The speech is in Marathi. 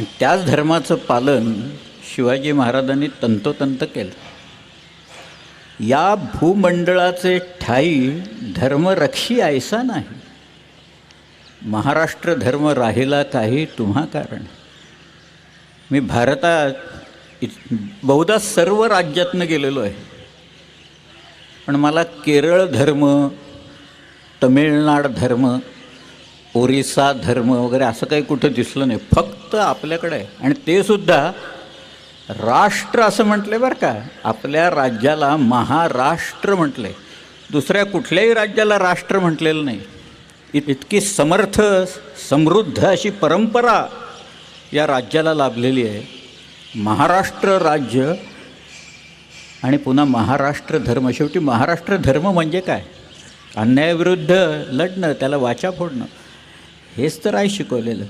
आणि त्याच धर्माचं पालन शिवाजी महाराजांनी तंतोतंत केलं. या भूमंडळाचे ठाई धर्मरक्षी ऐसा नाही. महाराष्ट्र धर्म राहिला काही तुम्हा कारण. मी भारतात इत- बहुधा सर्व राज्यातनं गेलेलो आहे. पण मला केरळ धर्म तमिळनाड धर्म ओरिसा धर्म वगैरे असं काही कुठं दिसलं नाही. फक्त आपल्याकडे आहे. आणि ते सुद्धा राष्ट्र असं म्हटले बरं का. आपल्या राज्याला महाराष्ट्र म्हटले दुसऱ्या कुठल्याही राज्याला राष्ट्र म्हटलेलं नाही. इत इतकी समर्थ समृद्ध अशी परंपरा या राज्याला लाभलेली आहे. महाराष्ट्र राज्य आणि पुन्हा महाराष्ट्र धर्म. शेवटी महाराष्ट्र धर्म म्हणजे काय? अन्यायाविरुद्ध लढणं त्याला वाचा फोडणं. हेच तर आहे शिकवलेलं.